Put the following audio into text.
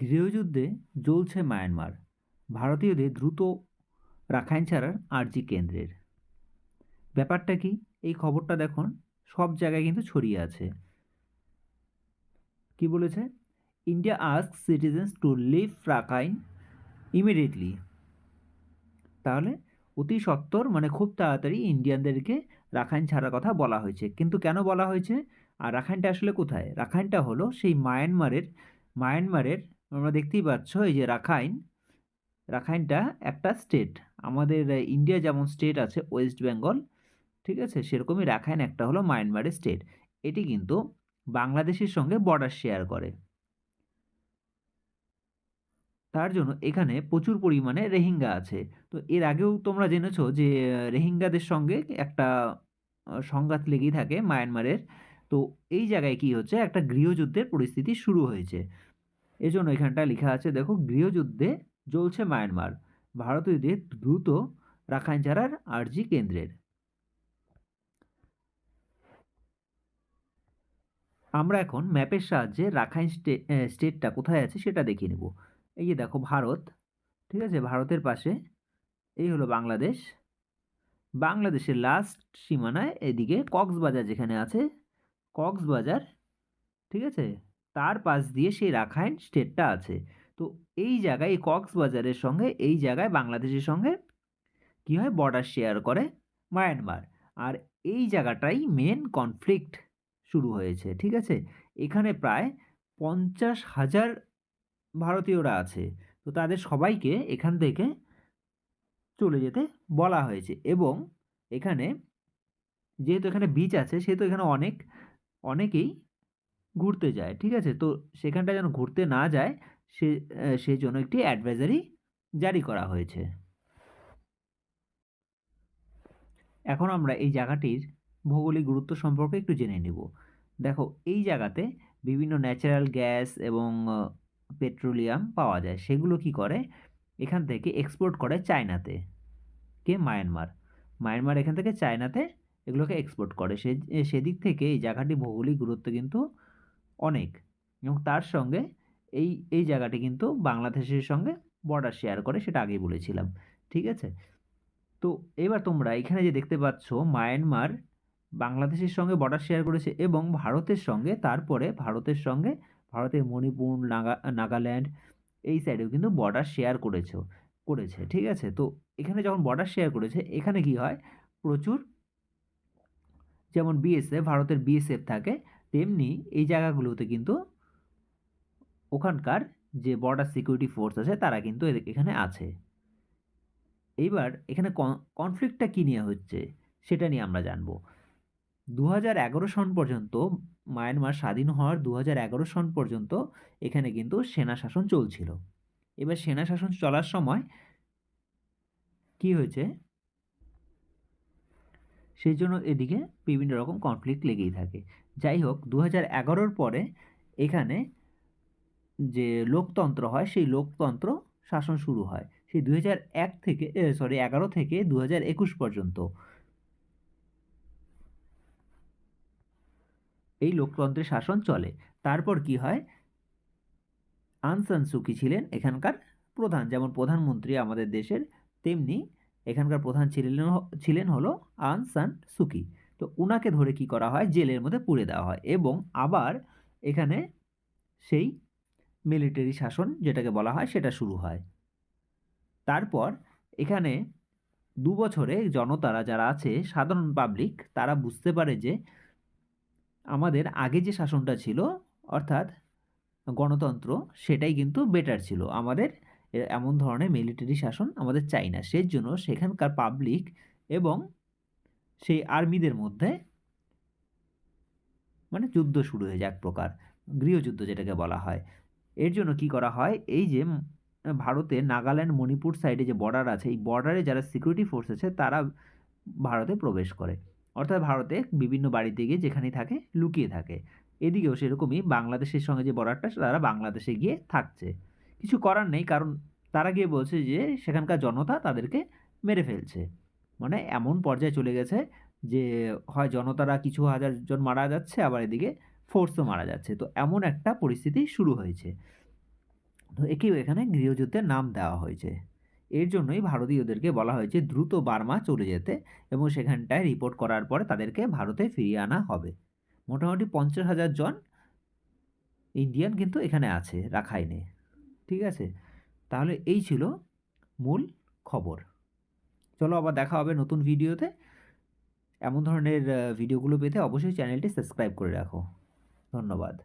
গৃহযুদ্ধে জ্বলছে মায়ানমার। ভারতীয়দের দ্রুত রাখাইন ছাড়ার আর্জি কেন্দ্রের। ব্যাপারটা কি? এই খবরটা দেখুন, সব জায়গায় কিন্তু ছড়িয়ে আছে। কি বলেছে? India ask citizens to leave Rakhine immediately. তাহলে অতি সত্বর মানে খুব তাড়াতাড়ি ইন্ডিয়ানদেরকে রাখাইন ছাড়ার কথা বলা হয়েছে। কিন্তু কেন বলা হয়েছে? আর রাখাইনটা আসলে কোথায়? রাখাইনটা হলো সেই মায়ানমারের মায়ানমারের তোমরা দেখতেই পাচ্ছ এই যে রাখাইন। রাখাইনটা একটা স্টেট আমাদের ইন্ডিয়া যেমন স্টেট আছে ওয়েস্ট বেঙ্গল ঠিক আছে? সেরকমই রাখাইন একটা হলো মায়ানমারের স্টেট এটি কিন্তু বাংলাদেশের সঙ্গে বর্ডার শেয়ার করে। তার জন্য এখানে প্রচুর পরিমাণে রেহিঙ্গা আছে। তো এর আগেও তোমরা জেনেছো যে রেহিঙ্গাদের সঙ্গে একটা সংঘাত লেগেই থাকে মায়ানমারের তো এই জায়গায় কি হচ্ছে? একটা গৃহযুদ্ধের পরিস্থিতি শুরু হয়েছে। এজন্য এখানটা লেখা আছে, দেখো, গৃহযুদ্ধে জ্বলছে মায়ানমার। ভারতীয়দের দ্রুত রাখাইন ছাড়ার আর্জি কেন্দ্রের। আমরা এখন ম্যাপের সাহায্যে রাখাইন স্টেটটা কোথায় আছে সেটা দেখিয়ে নেব। এই যে দেখো, ভারত, ঠিক আছে? ভারতের পাশে, এই হলো বাংলাদেশ। বাংলাদেশের লাস্ট সীমানায় এদিকে কক্সবাজার যেখানে আছে, কক্সবাজার, ঠিক আছে? তার পাশ দিয়ে সেই রাখাইন স্টেটটা আছে। তো এই জায়গায়, এই কক্সবাজারের সঙ্গে, এই জায়গায় বাংলাদেশের সঙ্গে কী হয়? বর্ডার শেয়ার করে মায়ানমার। আর এই জায়গাটাই মেন কনফ্লিক্ট শুরু হয়েছে, ঠিক আছে? এখানে প্রায় পঞ্চাশ হাজার ভারতীয়রা আছে। তো তাদের সবাইকে এখান থেকে চলে যেতে বলা হয়েছে। এবং এখানে যেহেতু এখানে বিচ আছে, সেহেতু এখানে অনেক, অনেকেই ঘুরতে যায়, ঠিক আছে? তো সেখানটা যেন ঘুরতে না যায়, সে সেই জন্য একটি অ্যাডভাইজারি জারি করা হয়েছে। এখন আমরা এই জায়গাটির ভৌগোলিক গুরুত্ব সম্পর্কে একটু জেনে নেব। দেখো, এই জায়গাতে বিভিন্ন ন্যাচারাল গ্যাস এবং পেট্রোলিয়াম পাওয়া যায়। সেগুলো কি করে? এখান থেকে এক্সপোর্ট করে চায়নাতে, কে? মায়ানমার মায়ানমার এখান থেকে চায়নাতে এগুলোকে এক্সপোর্ট করে। সে সেদিক থেকে এই জায়গাটি ভৌগোলিক গুরুত্ব কিন্তু অনেক। এবং তার সঙ্গে এই এই জায়গাটি কিন্তু বাংলাদেশের সঙ্গে বর্ডার শেয়ার করে, সেটা আগেই বলেছিলাম। ঠিক আছে? তো এবার তোমরা এখানে যে দেখতে পাচ্ছ মায়ানমার বাংলাদেশের সঙ্গে বর্ডার শেয়ার করেছে এবং ভারতের সঙ্গে, তারপরে ভারতের সঙ্গে, ভারতের মণিপুর, নাগা, নাগাল্যান্ড, এই সাইডেও কিন্তু বর্ডার শেয়ার করেছে করেছে। ঠিক আছে? তো এখানে যখন বর্ডার শেয়ার করেছে, এখানে কি হয়? প্রচুর, যেমন বিএসএফ ভারতের বিএসএফ থাকে তেমনি এই জায়গাগুলোতে কিন্তু ওখানকার যে বর্ডার সিকিউরিটি ফোর্স আছে, তারা কিন্তু এখানে আছে। এইবার এখানে কনফ্লিক্টটা কী নিয়ে হচ্ছে, সেটা নিয়ে আমরা জানব। দু এগারো সন পর্যন্ত, মায়ানমার স্বাধীন হওয়ার দু এগারো সন পর্যন্ত এখানে কিন্তু সেনা শাসন চলছিল। এবার সেনা শাসন চলার সময় কি হয়েছে? সেই জন্য এদিকে বিভিন্ন রকম কনফ্লিক্ট লেগেই থাকে। যাই হোক দু হাজার পরে এখানে যে লোকতন্ত্র হয়, সেই লোকতন্ত্র শাসন শুরু হয়। সেই দু এক থেকে সরি এগারো থেকে দু একুশ পর্যন্ত। এই লোকতন্ত্রের শাসন চলে। তারপর কি হয়? আনসান সুকি ছিলেন এখানকার প্রধান। যেমন প্রধানমন্ত্রী আমাদের দেশের, তেমনি এখানকার প্রধান ছিলেন ছিলেন হলো আন সান সুকি। তো উনাকে ধরে কি করা হয়? জেলের মধ্যে পুড়ে দেওয়া হয় এবং আবার এখানে সেই মিলিটারি শাসন যেটাকে বলা হয় সেটা শুরু হয়। তারপর এখানে দু বছরে জনতারা যারা আছে, সাধারণ পাবলিক তারা বুঝতে পারে যে আমাদের আগে যে শাসনটা ছিল, অর্থাৎ গণতন্ত্র, সেটাই কিন্তু বেটার ছিল। আমাদের এমন ধরনের মিলিটারি শাসন আমাদের চাই না। সেই জন্য সেখানকার পাবলিক এবং সেই আর্মিদের মধ্যে মানে যুদ্ধ শুরু হয়ে যায় এক প্রকার, গৃহযুদ্ধ যেটাকে বলা হয়। এর জন্য কি করা হয়? এই যে ভারতে নাগাল্যান্ড, মণিপুর সাইডে যে বর্ডার আছে, এই বর্ডারে যারা সিকিউরিটি ফোর্স আছে, তারা ভারতে প্রবেশ করে। অর্থাৎ ভারতে বিভিন্ন বাড়িতে গিয়ে যেখানেই থাকে, লুকিয়ে থাকে। এদিকেও সেরকমই বাংলাদেশের সঙ্গে যে বর্ডারটা তারা বাংলাদেশে গিয়ে থাকছে। কিছু করার নেই, কারণ তারা গিয়ে বলছে যে, সেখানকার জনতা তাদেরকে মেরে ফেলছে। মানে এমন পর্যায়ে চলে গেছে যে, হয় জনতারা কিছু হাজার জন মারা যাচ্ছে, আবার এদিকে ফোর্সও মারা যাচ্ছে। তো এমন একটা পরিস্থিতি শুরু হয়েছে। তো একেও এখানে গৃহযুদ্ধের নাম দেওয়া হয়েছে। এর জন্যই ভারতীয়দেরকে বলা হয়েছে, দ্রুত বার্মা চলে যেতে এবং সেখানটায় রিপোর্ট করার পরে তাদেরকে ভারতে ফিরিয়ে আনা হবে। মোটামুটি পঞ্চাশ হাজার জন ইন্ডিয়ান কিন্তু এখানে আছে, রাখাইনে। ঠিক আছে? তাহলে এই ছিল মূল খবর। চলো আবার দেখা হবে নতুন ভিডিওতে। এমন ধরনের ভিডিওগুলো পেতে অবশ্যই চ্যানেলটি সাবস্ক্রাইব করে রাখো। ধন্যবাদ।